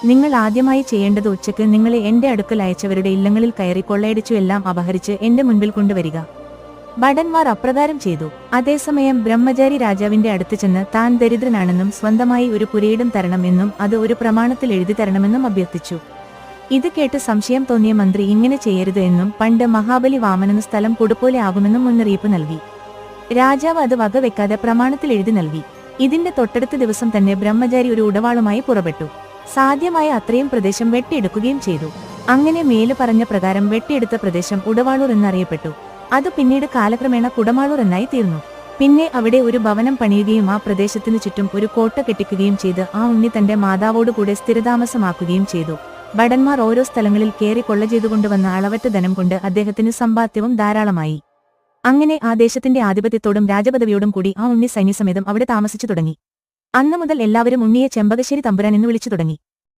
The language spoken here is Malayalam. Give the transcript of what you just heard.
നിങ്ങൾ ആദ്യമായി ചെയ്യേണ്ടത് ഉച്ചയ്ക്ക് നിങ്ങളെ എന്റെ അടുക്കൽ അയച്ചവരുടെ ഇല്ലങ്ങളിൽ കയറി കൊള്ളയടിച്ചു എല്ലാം അപഹരിച്ച് എന്റെ മുൻപിൽ കൊണ്ടുവരിക. ഭടന്മാർ അപ്രകാരം ചെയ്തു. അതേസമയം ബ്രഹ്മചാരി രാജാവിന്റെ അടുത്ത് ചെന്ന് താൻ ദരിദ്രനാണെന്നും സ്വന്തമായി ഒരു പുരയിടം തരണമെന്നും അത് ഒരു പ്രമാണത്തിൽ എഴുതി തരണമെന്നും അഭ്യർത്ഥിച്ചു. ഇത് കേട്ട് സംശയം തോന്നിയ മന്ത്രി ഇങ്ങനെ ചെയ്യരുത് എന്നും പണ്ട് മഹാബലി വാമനന് സ്ഥലം കൊടുപോലെ ആകുമെന്നും മുന്നറിയിപ്പ് നൽകി. രാജാവ് അത് വകവെക്കാതെ പ്രമാണത്തിൽ എഴുതി നൽകി. ഇതിന്റെ തൊട്ടടുത്ത ദിവസം തന്നെ ബ്രഹ്മചാരി ഒരു ഉടവാളുമായി പുറപ്പെട്ടു. സാധ്യമായ അത്രയും പ്രദേശം വെട്ടിയെടുക്കുകയും ചെയ്തു. അങ്ങനെ മേൽ പറഞ്ഞ പ്രകാരം വെട്ടിയെടുത്ത പ്രദേശം ഉടവാളൂർ എന്നറിയപ്പെട്ടു. അത് പിന്നീട് കാലക്രമേണ കുടമാളൂർ എന്നായി തീർന്നു. പിന്നെ അവിടെ ഒരു ഭവനം പണിയുകയും ആ പ്രദേശത്തിനു ചുറ്റും ഒരു കോട്ട കെട്ടിക്കുകയും ചെയ്ത് ആ ഉണ്ണി തന്റെ മാതാവോടുകൂടെ സ്ഥിരതാമസമാക്കുകയും ചെയ്തു. ഭടന്മാർ ഓരോ സ്ഥലങ്ങളിൽ കയറി കൊള്ള ചെയ്തുകൊണ്ടുവന്ന അളവറ്റ ധനം കൊണ്ട് അദ്ദേഹത്തിന് സമ്പാദ്യവും ധാരാളമായി. അങ്ങനെ ആ ദേശത്തിന്റെ ആധിപത്യത്തോടും രാജപദവിയോടും കൂടി ആ ഉണ്ണി സൈന്യസമേതം അവിടെ താമസിച്ചു തുടങ്ങി. അന്നു മുതൽ എല്ലാവരും ഉണ്ണിയെ ചെമ്പകശ്ശേരി തമ്പുരാൻ എന്ന് വിളിച്ചു തുടങ്ങി.